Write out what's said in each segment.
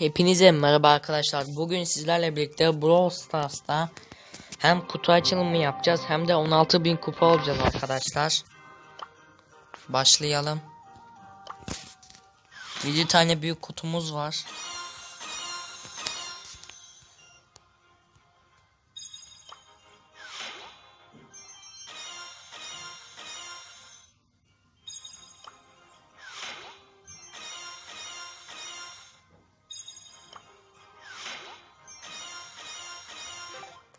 Hepinize merhaba arkadaşlar. Bugün sizlerle birlikte Brawl Stars'ta hem kutu açılımı yapacağız hem de 16.000 kupa olacağız arkadaşlar. Başlayalım. 7 tane büyük kutumuz var.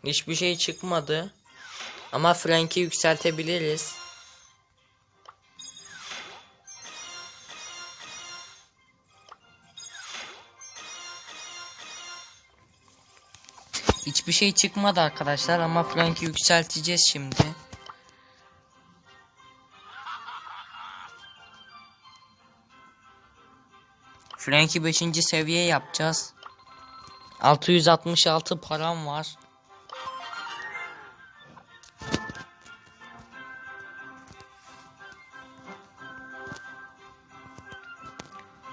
Hiçbir şey çıkmadı. Ama Frank'i yükseltebiliriz. Hiçbir şey çıkmadı arkadaşlar ama Frank'i yükselteceğiz şimdi. Frank'i 5. seviye yapacağız. 666 param var.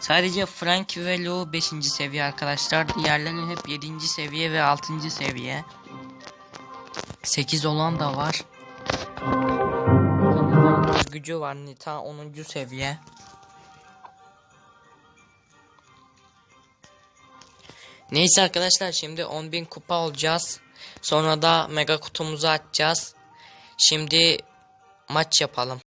Sadece Frank ve Lou 5. seviye arkadaşlar. Diğerleri hep 7. seviye ve 6. seviye. 8 olan da var. Gücü var Nita 10. seviye. Neyse arkadaşlar şimdi 10.000 kupa olacağız. Sonra da mega kutumuzu açacağız. Şimdi maç yapalım.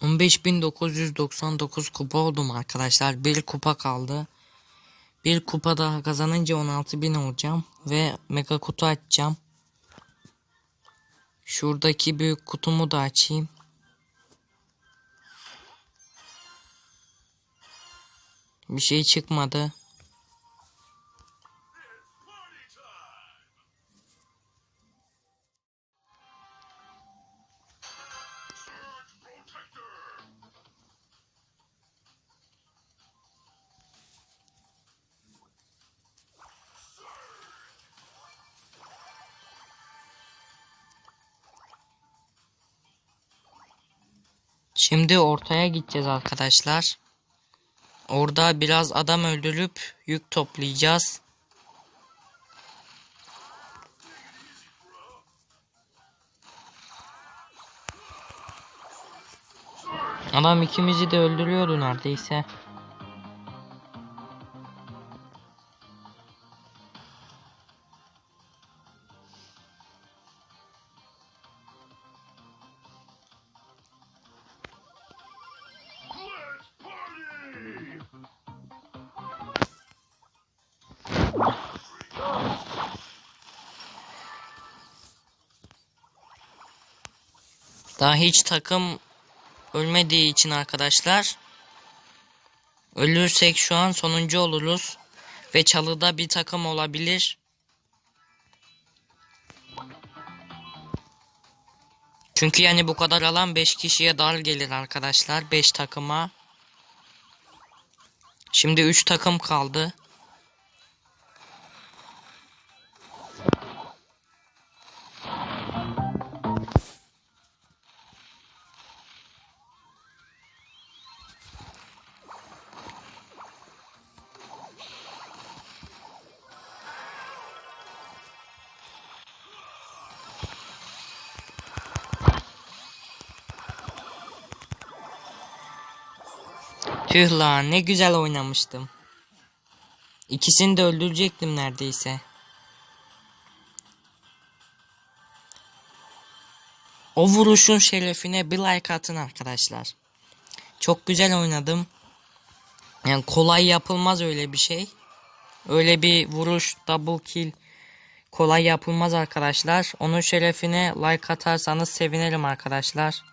...15.999 kupa oldum arkadaşlar. Bir kupa kaldı. Bir kupa daha kazanınca 16.000 olacağım. Ve mega kutu açacağım. Şuradaki büyük kutumu da açayım. Bir şey çıkmadı. Şimdi ortaya gideceğiz arkadaşlar. Orada biraz adam öldürüp yük toplayacağız. Adam ikimizi de öldürüyordu neredeyse. Daha hiç takım ölmediği için arkadaşlar ölürsek şu an sonuncu oluruz ve çalıda bir takım olabilir. Çünkü yani bu kadar alan 5 kişiye dar gelir arkadaşlar 5 takıma. Şimdi 3 takım kaldı. Tüh lan ne güzel oynamıştım. İkisini de öldürecektim neredeyse. O vuruşun şerefine bir like atın arkadaşlar. Çok güzel oynadım. Yani kolay yapılmaz öyle bir şey. Öyle bir vuruş double kill kolay yapılmaz arkadaşlar. Onun şerefine like atarsanız sevinirim arkadaşlar.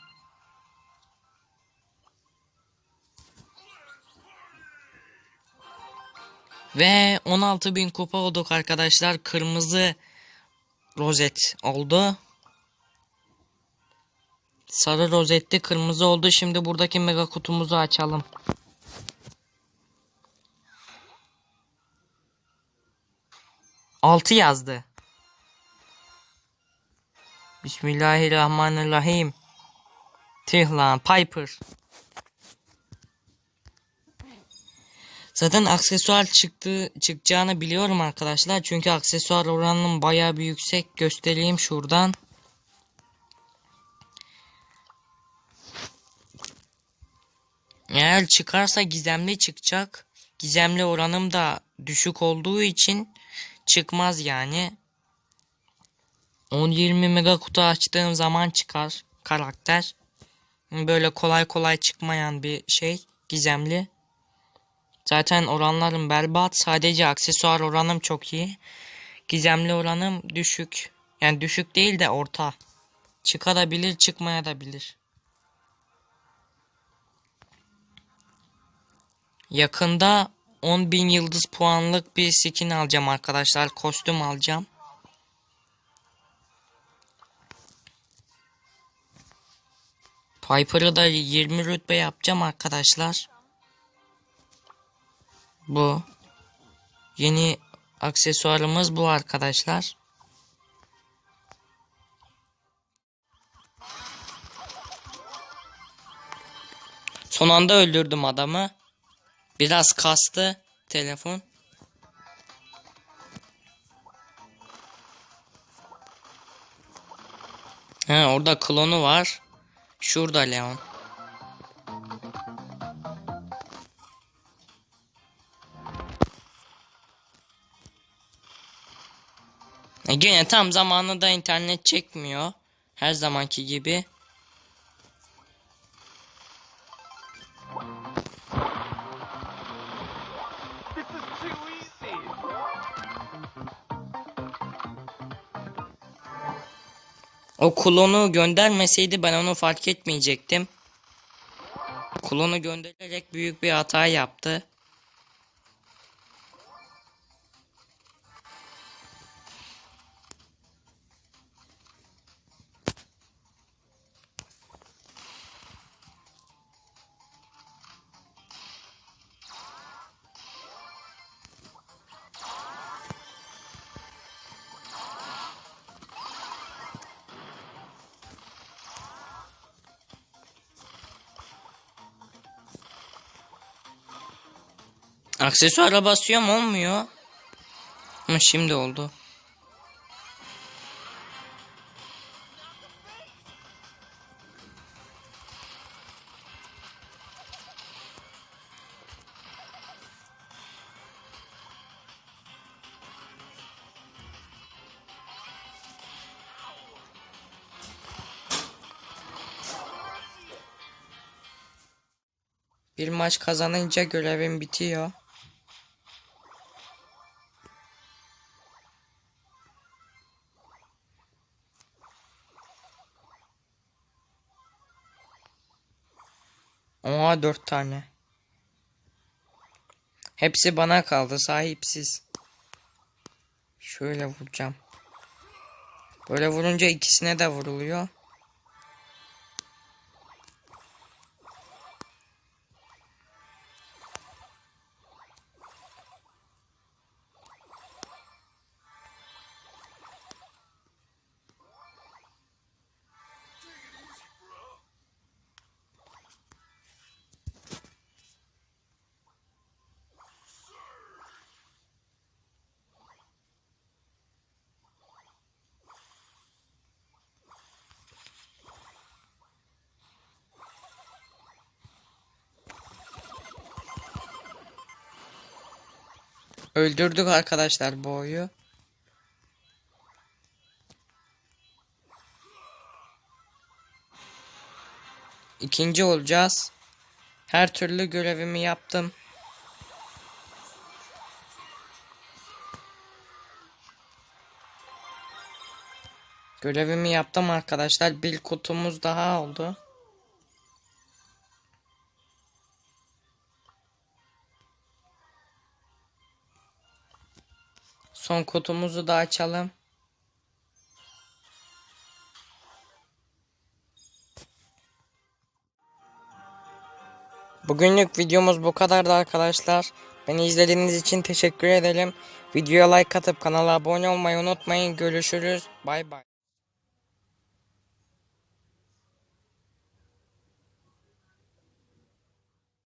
Ve 16.000 kupa olduk arkadaşlar. Kırmızı rozet oldu. Sarı rozetli kırmızı oldu. Şimdi buradaki mega kutumuzu açalım. Altı yazdı. Bismillahirrahmanirrahim. Tüh lan Piper. Zaten aksesuar çıktı çıkacağını biliyorum arkadaşlar. Çünkü aksesuar oranının bayağı bir yüksek. Göstereyim şuradan. Eğer çıkarsa gizemli çıkacak. Gizemli oranım da düşük olduğu için çıkmaz yani. 10-20 mega kutu açtığım zaman çıkar karakter. Böyle kolay kolay çıkmayan bir şey. Gizemli. Zaten oranlarım berbat. Sadece aksesuar oranım çok iyi. Gizemli oranım düşük. Yani düşük değil de orta. Çıkabilir çıkmaya da bilir. Yakında 10.000 yıldız puanlık bir skin alacağım arkadaşlar. Kostüm alacağım. Piper'ı da 20 rütbe yapacağım arkadaşlar. Bu. Yeni aksesuarımız bu arkadaşlar. Son anda öldürdüm adamı. Biraz kastı telefon. He orada klonu var. Şurada Leon. Gene tam zamanında internet çekmiyor. Her zamanki gibi. O klonu göndermeseydi ben onu fark etmeyecektim. Klonu göndererek büyük bir hata yaptı. Aksesuara basıyorum olmuyor. Hı, şimdi oldu. Bir maç kazanınca görevim bitiyor. Oha dört tane. Hepsi bana kaldı sahipsiz. Şöyle vuracağım. Böyle vurunca ikisine de vuruluyor. Öldürdük arkadaşlar boğuyu. İkinci olacağız. Her türlü görevimi yaptım. Görevimi yaptım arkadaşlar. Bir kutumuz daha oldu. Son kutumuzu da açalım. Bugünlük videomuz bu kadardı arkadaşlar. Beni izlediğiniz için teşekkür ederim. Videoya like atıp kanala abone olmayı unutmayın. Görüşürüz. Bay bay.